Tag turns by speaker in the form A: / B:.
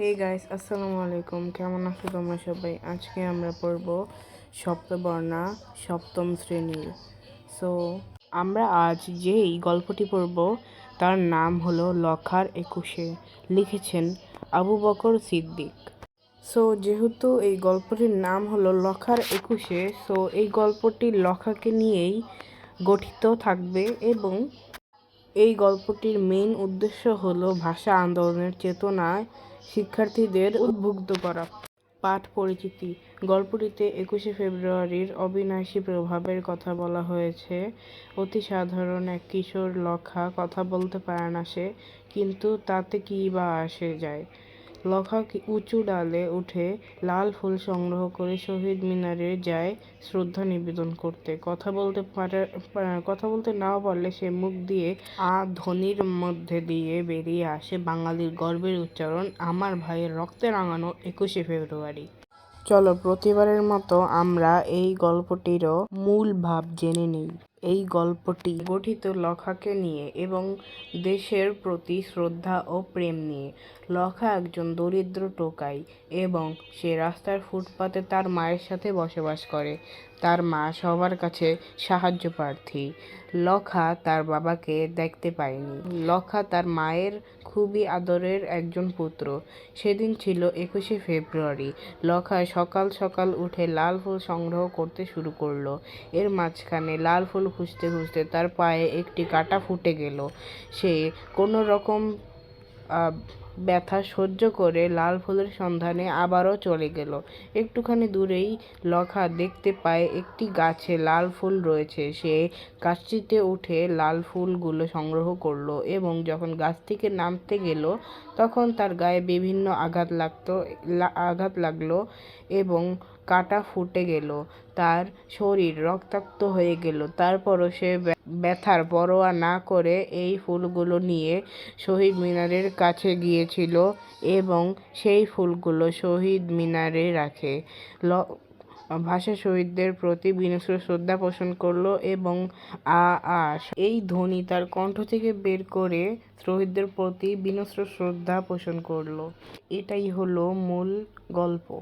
A: Hey guys আসসালামু আলাইকুম কেমন আছো তোমরা সবাই? আজকে আমরা পড়ব সপ্তবর্ণা সপ্তম শ্রেণির। সো আমরা আজ যেই গল্পটি পড়ব, তার নাম হলো লখার একুশে। লিখেছেন আবু বকর সিদ্দিক। সো যেহেতু এই গল্পটির নাম হলো লখার একুশে সো এই গল্পটি লখাকে নিয়েই গঠিত থাকবে এবং এই গল্পটির মেইন উদ্দেশ্য হলো ভাষা আন্দোলনের চেতনায় শিক্ষার্থীদের উদ্বুদ্ধ করা। পাঠ পরিচিতি। গল্পটিতে একুশে ফেব্রুয়ারির অবিনাশী প্রভাবের কথা বলা হয়েছে। অতি সাধারণ এক কিশোর লখা কথা বলতে পারে না সে, কিন্তু তাতে কী বা আসে যায়? লখা উঁচু ডালে উঠে লাল ফুল সংগ্রহ করে শহীদ মিনারে যায় শ্রদ্ধা নিবেদন করতে। কথা বলতে পারে কথা বলতে নাও পারলে সে মুখ দিয়ে আ ধ্বনির মধ্যে দিয়ে বেরিয়ে আসে বাঙালির গর্বের উচ্চারণ, আমার ভাইয়ের রক্তে রাঙানো একুশে ফেব্রুয়ারি। চলো, প্রতিবারের মতো আমরা এই গল্পটিরও মূল ভাব জেনে নিই। এই গল্পটি গঠিত লখাকে নিয়ে এবং দেশের প্রতি শ্রদ্ধা ও প্রেম নিয়ে। লখা একজন দরিদ্র টোকাই এবং সে রাস্তার ফুটপাতে তার মায়ের সাথে বসবাস করে। তার মা সবার কাছে সাহায্য প্রার্থী। লখা তার বাবাকে দেখতে পায়নি। লখা তার মায়ের খুবই আদরের একজন পুত্র। সেদিন ছিল একুশে ফেব্রুয়ারি। লখায় সকাল সকাল উঠে লাল ফুল সংগ্রহ করতে শুরু করল। এর মাঝখানে লাল ফুল খুঁজতে খুঁজতে তার পায়ে একটি কাটা ফুটে গেল। সে কোনো রকম ব্যথা সহ্য করে লাল ফুলের সন্ধানে আবারও চলে গেল। একটুখানি দূরেই লখা দেখতে পায় একটি গাছে লাল ফুল রয়েছে। সে গাছটিতে উঠে লাল ফুলগুলো সংগ্রহ করল এবং যখন গাছ থেকে নামতে গেল, তখন তার গায়ে বিভিন্ন আঘাত লাগতো আঘাত লাগল এবং কাঁটা ফুটে গেল। তার শরীর রক্তাক্ত হয়ে গেল। তারপরও সে ব্যথার পরোয়া না করে এই ফুলগুলো নিয়ে শহীদ মিনারের কাছে গিয়েছিল এবং সেই ফুলগুলো শহীদ মিনারে রাখে। ল, ভাষা শহীদদের প্রতি বিনম্র শ্রদ্ধা পোষণ করল এবং আ আস এই ধ্বনি তার কণ্ঠ থেকে বের করে শহীদদের প্রতি বিনম্র শ্রদ্ধা পোষণ করল। এটাই হলো মূল গল্প।